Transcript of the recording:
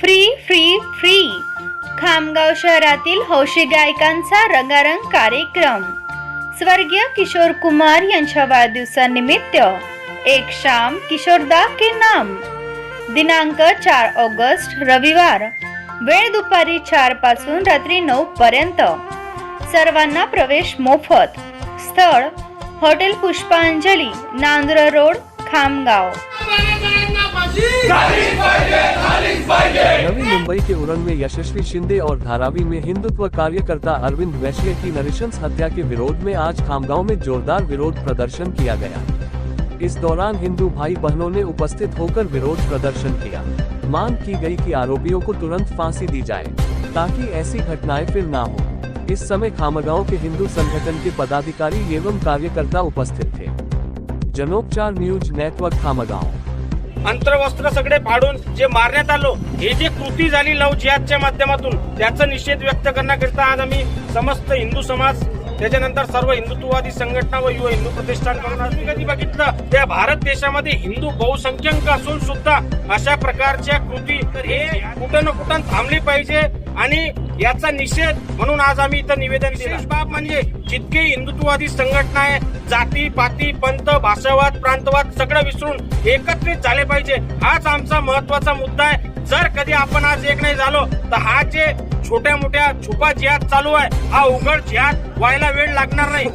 Free free free. Khamgaon शहरातील हौशी गायकांचा रंगारंग कार्यक्रम. स्वर्गीय किशोर कुमार यांच्या वाढदिवसानिमित्त एक शाम किशोरदा के नाम. दिनांक चार ऑगस्ट रविवार. वेळ दुपारी चारपासून रात्री नऊ पर्यंत. सर्वांना प्रवेश मोफत. स्थळ, हॉटेल पुष्पांजली, नांद्र रोड, खामगाव. नवी मुंबई के उरंग में यशस्वी शिंदे और धारावी में हिंदुत्व कार्यकर्ता अरविंद वैश्य की नरिशंस हत्या के विरोध में आज खामगांव में जोरदार विरोध प्रदर्शन किया गया। इस दौरान हिंदू भाई बहनों ने उपस्थित होकर विरोध प्रदर्शन किया। मांग की गई कि आरोपियों को तुरंत फांसी दी जाए, ताकि ऐसी घटनाएँ फिर ना हो। इस समय खामगांव के हिंदू संगठन के पदाधिकारी एवं कार्यकर्ता उपस्थित थे। जनोपचार न्यूज नेटवर्क खामगांव। अंतर्वस्त्र सगळे फाडून जे मारण्यात आलो हे जे कृती झाली लव जिहादच्या माध्यमातून त्याचा निषेध व्यक्त करण्याकरिता आज आम्ही समस्त हिंदू समाज त्याच्यानंतर सर्व हिंदुत्ववादी संघटना व युवा हिंदू प्रतिष्ठान म्हणून कधी बघितलं? त्या भारत देशामध्ये हिंदू बहुसंख्यक असून सुद्धा अशा प्रकारच्या कृती तर हे कुठं ना कुठं थांबली पाहिजे. आणि याचा निषेध म्हणून आज आम्ही इथं निवेदन विशेष बाब म्हणजे जितके हिंदुत्ववादी संघटना आहे जाती पाती पंथ भाषावाद प्रांतवाद सगळं विसरून एकत्रित झाले पाहिजे. हाच आमचा महत्त्वाचा मुद्दा आहे. जर कधी आपण आज एक नाही झालो तर हा जे छोट्या मोठ्या छुपा जिहाद चालू आहे हा उघड जिहाद व्हायला वेळ लागणार नाही.